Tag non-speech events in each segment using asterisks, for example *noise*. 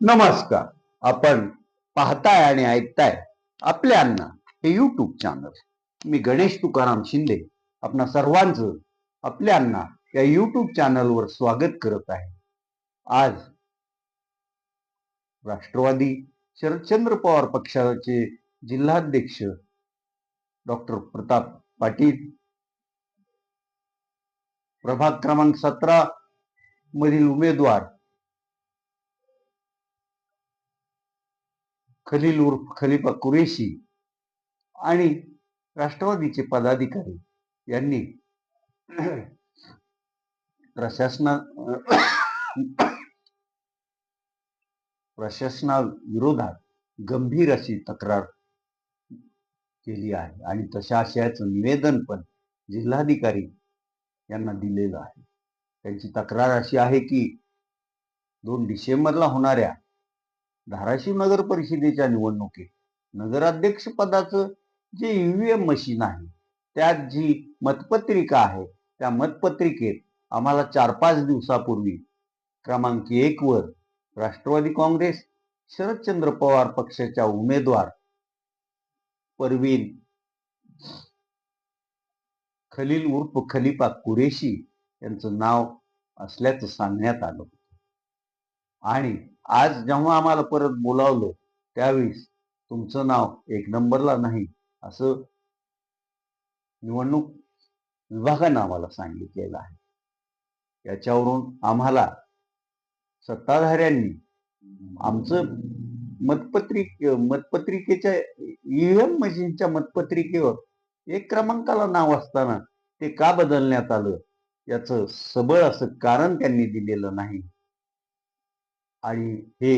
नमस्कार. आपण पाहताय आणि ऐकताय आपल्या अण्णा हे युट्यूब चॅनल मी गणेश तुकाराम शिंदे आपणा सर्वांचं आपल्या अण्णा या युट्यूब चॅनलवर स्वागत करत आहे. आज राष्ट्रवादी शरदचंद्र पवार पक्षाचे जिल्हाध्यक्ष डॉक्टर प्रताप पाटील प्रभाग क्रमांक सतरा मधील उमेदवार खलील उर्फ खलिफा कुरेशी आणि राष्ट्रवादीचे पदाधिकारी यांनी *clears throat* प्रशासना *clears throat* प्रशासनाविरोधात गंभीर अशी तक्रार केली आहे. आणि तशा आशयाचं निवेदन पण जिल्हाधिकारी यांना दिलेलं आहे. त्यांची तक्रार अशी आहे की दोन डिसेंबरला होणाऱ्या धाराशिव नगर परिषदेच्या निवडणुकीत नगराध्यक्ष पदाचं जे ईव्हीएम मशीन आहे त्यात जी मतपत्रिका आहे त्या मतपत्रिकेत आम्हाला चार पाच दिवसापूर्वी क्रमांक एक वर राष्ट्रवादी काँग्रेस शरदचंद्र पवार पक्षाच्या उमेदवार परवीन खलील उर्फ खलिफा कुरेशी यांचं नाव असल्याचं सांगण्यात आलं होतं. आणि आज जेव्हा आम्हाला परत बोलावलं त्यावेळेस तुमचं नाव एक नंबरला नाही असं निवडणूक विभागानं आम्हाला सांगितलेलं आहे. याच्यावरून आम्हाला सत्ताधाऱ्यांनी आमचं मतपत्रिक मतपत्रिकेच्या ईव्हीएम मशीनच्या मतपत्रिकेवर एक क्रमांकाला नाव असताना ते का बदलण्यात आलं याचं सबळ असं कारण त्यांनी दिलेलं नाही. आणि हे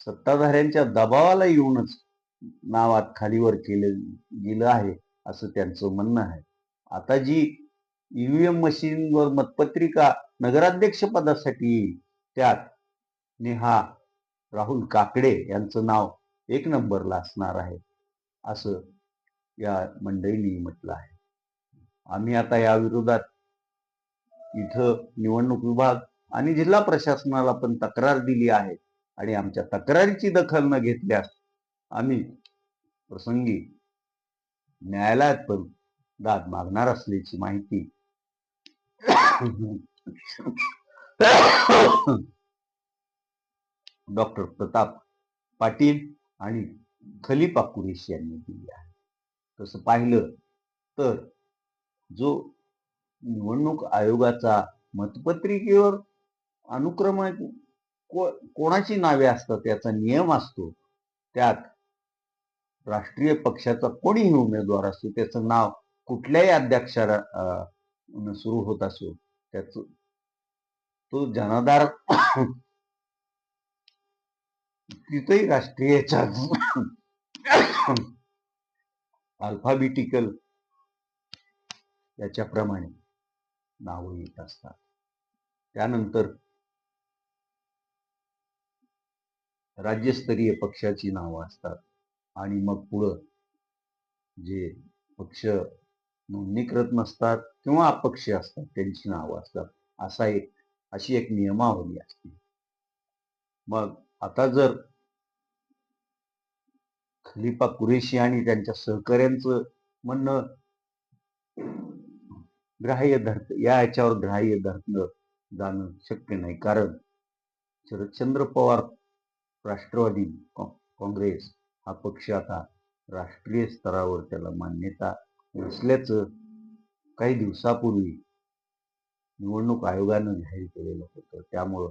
सत्ताधाऱ्यांच्या दबावाला येऊनच नावात खालीवर केलं गेलं आहे असं त्यांचं म्हणणं आहे. आता जी ईव्हीएम मशीनवर मतपत्रिका नगराध्यक्ष पदासाठी त्यात नेहा राहुल काकडे यांचं नाव एक नंबरला असणार आहे असं या मंडळींनी म्हटलं आहे. आम्ही आता या विरोधात इथं निवडणूक विभाग आणि जिल्हा प्रशासनाला पण तक्रार दिली आहे आणि आमच्या तक्रारीची दखल न घेतल्यास आम्ही प्रसंगी न्यायालयात पण दाद मागणार असल्याची माहिती डॉक्टर प्रताप पाटील आणि खलिपा कुरेशी यांनी दिली आहे. तसं पाहिलं तर जो निवडणूक आयोगाचा मतपत्रिकेवर अनुक्रम को कोणाची नावे असतात याचा नियम असतो. त्यात राष्ट्रीय पक्षाचा कोणीही उमेदवार असतो त्याचं नाव कुठल्याही अध्यक्षाला अं, सुरू होत असो त्याच तो जनाधार तिथेही राष्ट्रीयच्या अल्फाबेटिकल याच्याप्रमाणे नावं येत असतात. त्यानंतर राज्यस्तरीय पक्षाची नावं असतात. आणि मग पुढं जे पक्ष नोंदणीकृत नसतात किंवा अपक्ष असतात त्यांची नावं असतात. असा एक अशी एक नियमावली असते. मग आता जर खलिफा कुरेशी आणि त्यांच्या सहकाऱ्यांचं म्हणणं ग्राह्य धरत या याच्यावर ग्राह्य धरलं जाणं शक्य नाही. कारण शरदचंद्र पवार राष्ट्रवादी काँग्रेस हा पक्ष आता राष्ट्रीय स्तरावर त्याला मान्यता नसल्याचं काही दिवसापूर्वी निवडणूक आयोगानं जाहीर केलेलं होतं. त्यामुळं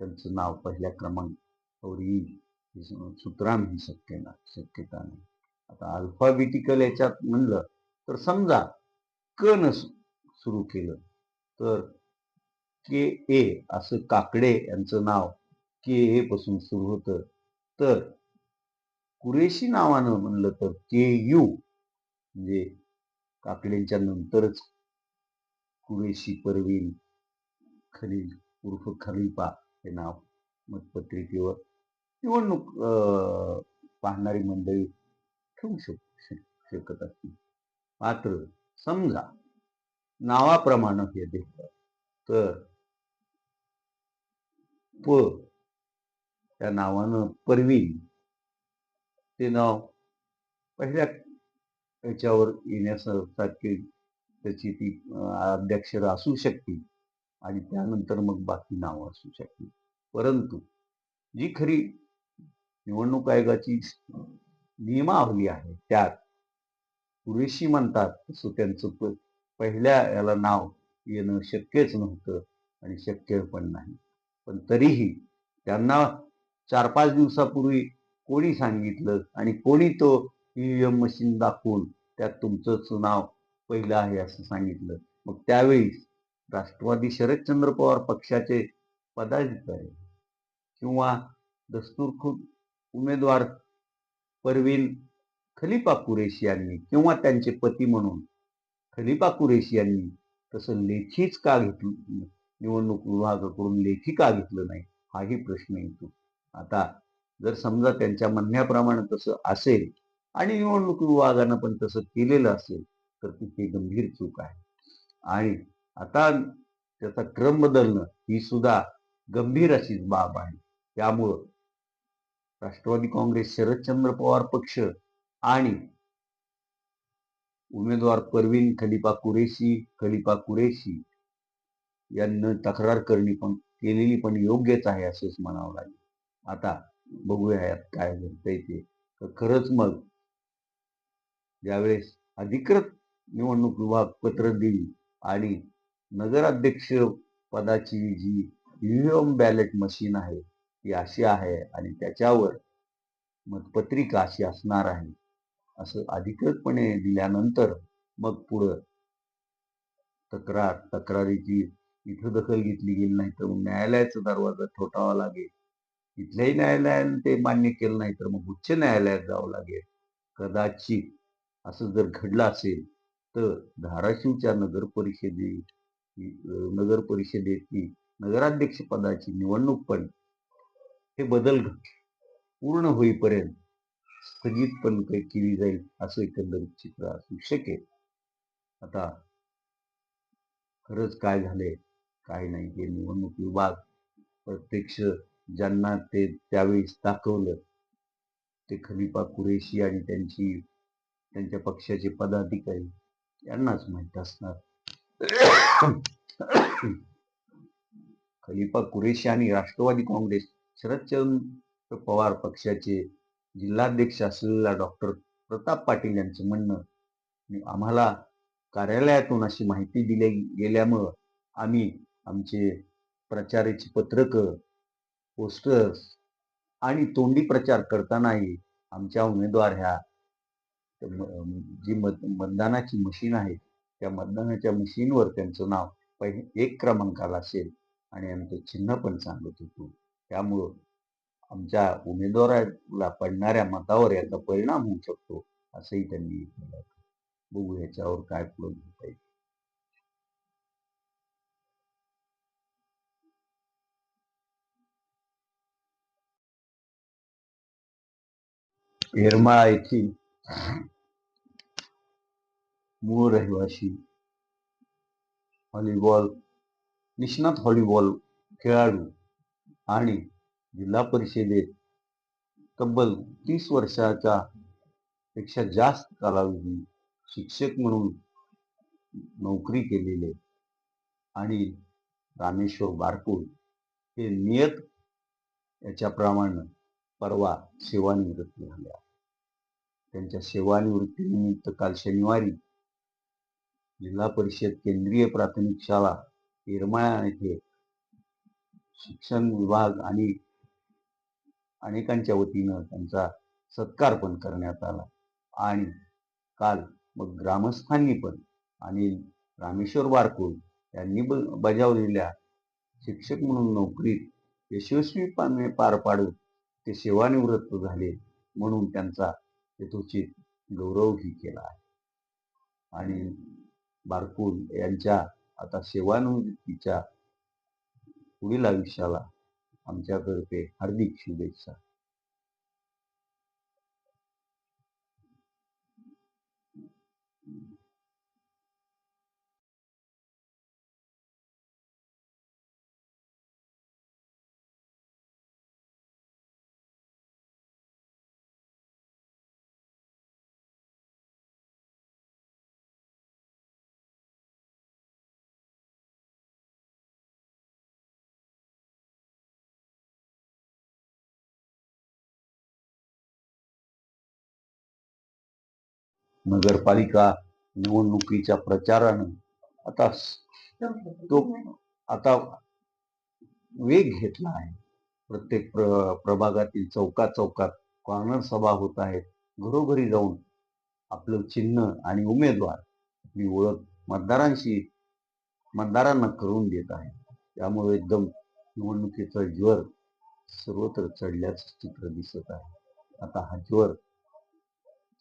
त्यांचं नाव पहिल्या क्रमांकावर येईल हे सुतराम ही शक्य ना शक्यता नाही. आता अल्फाबेटिकल याच्यात म्हणलं तर समजा क न सुरू केलं तर के ए असं काकडे यांचं नाव के ए पासून सुरू होतं. तर कुरेशी नावानं म्हणलं तर के यू म्हणजे काकड्यांच्या नंतरच कुरेशी परवीन खलील उर्फ खलिफा हे नाव मतपत्रिकेवर निवडणूक पाहणारी मंडळी ठेवू शक शक- शकत असतील. मात्र समजा नावाप्रमाणे हे देतात तर प त्या नावानं परवीन. ते नाव पहिल्या याच्यावर येण्यासारखी त्याची ती अध्यक्षर असू शकते आणि त्यानंतर मग बाकी नावं असू शकते परंतु जी खरी निवडणूक आयोगाची नियमावली आहे त्यात पुरेशी म्हणतात तसं त्यांचं पहिल्या याला नाव येणं शक्यच नव्हतं आणि शक्य पण नाही. पण तरीही त्यांना चार पाच दिवसापूर्वी कोणी सांगितलं आणि कोणी तो ईव्हीएम मशीन दाखवून त्यात तुमचंच नाव पहिलं आहे असं सांगितलं. मग त्यावेळी राष्ट्रवादी शरदचंद्र पवार पक्षाचे पदाधिकारी किंवा दस्तूरखुद उमेदवार परवीन खलिफा कुरेशी यांनी किंवा त्यांचे पती म्हणून खलिफा कुरेशी यांनी तसं लेखीच का घेतलं निवडणूक विभागाकडून लेखी का घेतलं नाही हाही प्रश्न येतो. आता जर समजा त्यांच्या म्हणण्याप्रमाणे तसं असेल आणि निवडणूक विभागानं पण तसं केलेलं असेल तर ती गंभीर चूक आहे. आणि आता त्याचा क्रम बदलणं ही सुद्धा गंभीर अशीच बाब आहे. त्यामुळं राष्ट्रवादी काँग्रेस शरदचंद्र पवार पक्ष आणि उमेदवार परवीन खलिफा कुरेशी खलिफा कुरेशी यांना तक्रार करणी पण केलेली पण योग्यच आहे असंच म्हणावं लागेल. आता बघूया यात काय घडतंय ते. खरंच मग ज्यावेळेस अधिकृत निवडणूक विभाग पत्र देईल आणि नगराध्यक्ष पदाची जी ईव्हीएम बॅलेट मशीन आहे ती अशी आहे आणि त्याच्यावर मतपत्रिका अशी असणार आहे असं अधिकृतपणे दिल्यानंतर मग पुढं तक्रार तक्रारीची इथं दखल घेतली गेली नाही तर मग न्यायालयाचा दरवाजा ठोठावा लागेल. तिथल्याही न्यायालयाने ते मान्य केलं नाही तर मग उच्च न्यायालयात जावं लागेल. कदाचित असं जर घडलं असेल तर धाराशिवच्या नगर परिषदे नगर परिषदेची नगराध्यक्ष पदाची निवडणूक पण हे बदल पूर्ण होईपर्यंत स्थगित पण काही केली जाईल असं एकंदरीत चित्र असू शकेल. आता खरंच काय झालंय काय नाही हे निवडणूक विभाग प्रत्यक्ष ज्यांना ते त्यावेळेस दाखवलं ते खलिफा कुरेशी आणि त्यांची त्यांच्या पक्षाचे पदाधिकारी यांनाच माहीत असणार. खलिफा कुरेशी आणि राष्ट्रवादी काँग्रेस शरदचंद्र पवार पक्षाचे जिल्हाध्यक्ष असलेला डॉक्टर प्रताप पाटील यांचं म्हणणं आम्हाला कार्यालयातून अशी माहिती दिली गेल्यामुळं आम्ही आमचे प्रचाराची पत्रक पोस्टर्स आणि तोंडी प्रचार करतानाही आमच्या उमेदवार ह्या जी मत मतदानाची मशीन आहे त्या मतदानाच्या मशीनवर त्यांचं नाव पहिले एक क्रमांकाला असेल आणि आमचं चिन्ह पण सांगत होतो. त्यामुळं आमच्या उमेदवाराला पडणाऱ्या मतावर याचा परिणाम होऊ शकतो असंही त्यांनी बघू याच्यावर काय पुढे घेता येईल. येरमाळा येथील मूळ रहिवाशी व्हॉलीबॉल निष्णात व्हॉलीबॉल खेळाडू आणि जिल्हा परिषदेत तब्बल तीस वर्षाच्या पेक्षा जास्त कालावधी शिक्षक म्हणून नोकरी केलेले आणि रामेश्वर बारपूर हे नियत याच्याप्रमाणे परवा सेवानिवृत्त झाल्या. त्यांच्या सेवानिवृत्तीनिमित्त काल शनिवारी जिल्हा परिषद केंद्रीय प्राथमिक शाळा येरमाळा येथे शिक्षण विभाग आणि अनेकांच्या वतीनं त्यांचा सत्कार पण करण्यात आला. आणि काल मग ग्रामस्थांनी पण आणि रामेश्वर बारकुल यांनी बजावलेल्या शिक्षक म्हणून नोकरीत यशस्वीपणे पार पाडत ते सेवानिवृत्त झाले म्हणून त्यांचा यथोचित गौरवही केला आहे. आणि बारकुल यांच्या आता सेवानिवृत्तीच्या पुढील आयुष्याला आमच्यातर्फे हार्दिक शुभेच्छा. नगरपालिका निवडणुकीच्या प्रचारानं. आता तो आता वेग घेतला आहे. प्रत्येक प्र प्रभागातील चौकात चौकात कॉर्नर सभा होत आहेत. घरोघरी जाऊन आपलं चिन्ह आणि उमेदवार आपली ओळख मतदारांशी मतदारांना करून देत आहे. त्यामुळे एकदम निवडणुकीचा ज्वर सर्वत्र चढल्याचं चित्र दिसत आहे. आता हा ज्वर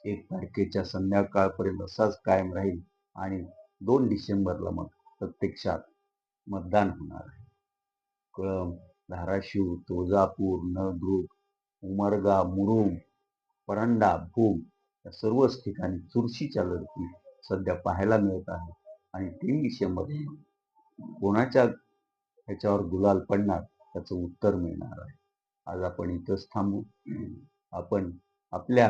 एक तारखेच्या संध्याकाळपर्यंत असाच कायम राहील आणि दोन डिसेंबरला मग प्रत्यक्षात मतदान होणार आहे. कळंब धाराशिव तुळजापूर नळदुर्ग उमरगा मुरुम परंडा भूम या सर्वच ठिकाणी चुरशीच्या लढती सध्या पाहायला मिळत आहे आणि तीन डिसेंबर कोणाच्या ह्याच्यावर गुलाल पडणार त्याचं उत्तर मिळणार आहे. आज आपण इथंच थांबू. आपण आपल्या